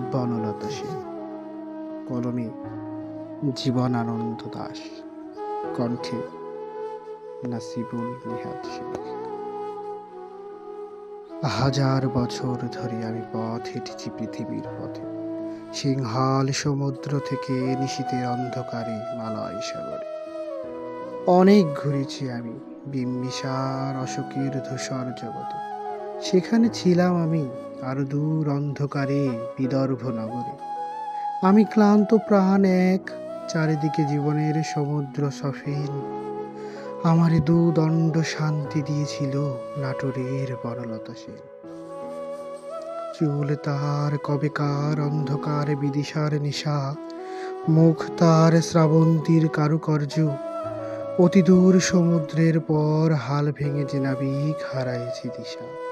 বনলতা সেন। কলমে জীবন আনন্দ দাস। কণ্ঠে নাসিবুল নিহাত শেখ হাজার বছর ধরে আমি পথ হেঁটেছি পৃথিবীর পথে। সিংহাল সমুদ্র থেকে নিশীতের অন্ধকারে মালয় সাগরে। অনেক ঘুরেছি আমি বিম্বিসার অশোকের ধূসর জগতে। সেখানে ছিলাম আমি আরও দূর অন্ধকারে বিদর্ভ নগরে। আমি ক্লান্ত প্রাণ এক, চারিদিকে জীবনের সমুদ্র সফিন। আমারে দুদণ্ড শান্তি দিয়েছিল নাটোরের বনলতা সেন। চুল তার কবেকার অন্ধকার বিদিশার নিশা, মুখ তার শ্রাবন্তীর কারুকার্য। অতি দূর সমুদ্রের পর হাল ভেঙে যে নাবিক হারাইছি দিশা।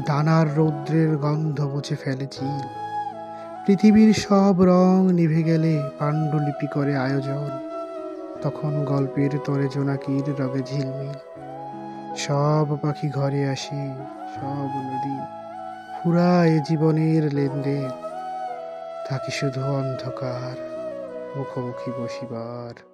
ডানার রৌদ্রের গন্ধ মুছে ফেলেছি পৃথিবীর সব রং নিভে গেলে পাণ্ডুলিপি করে আয়োজন। তখন গল্পের তরে জোনাকির রবে ঝিলমিল। সব পাখি ঘরে আসে, সব নদী ফুরায় জীবনের লেনদেন। থাকি শুধু অন্ধকার, মুখোমুখি বসিবার।